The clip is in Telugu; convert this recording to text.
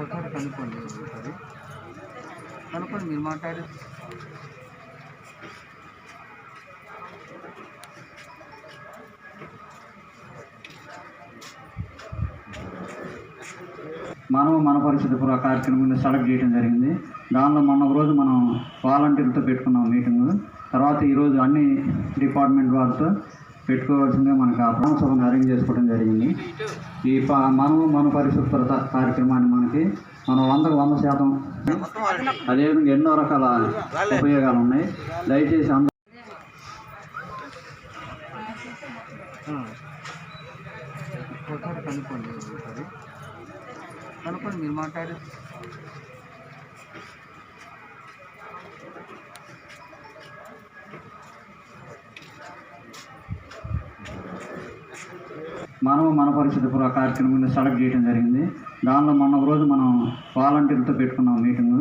ఒకసారి కనుక్కోండి ఒకసారి. కనుక్కోండి మీరు మాట్లాడి. మనం మన పరిస్థితి పుర కార్యక్రమం సెలెక్ట్ చేయడం జరిగింది. దానిలో మొన్న రోజు మనం వాలంటీర్లతో పెట్టుకున్నాం మీటింగ్ తర్వాత ఈరోజు అన్ని డిపార్ట్మెంట్ వాళ్ళతో పెట్టుకోవాల్సిందే మనకు ఆ ప్రాణసభను అరేంజ్ చేసుకోవడం జరిగింది. ఈ ప మనము మన పరిశుభ్రత కార్యక్రమాన్ని మనకి మనం వందకు వంద శాతం అదేవిధంగా ఎన్నో రకాల ఉపయోగాలు ఉన్నాయి. దయచేసి అందరూ కనుక్కోండి కనుక్కోండి మీరు మాట్లాడే మనవ మన పరిస్థితి పుర కార్యక్రమం సెలెక్ట్ చేయడం జరిగింది. దానిలో మొన్న రోజు మనం వాలంటీర్లతో పెట్టుకున్నాం మీటింగ్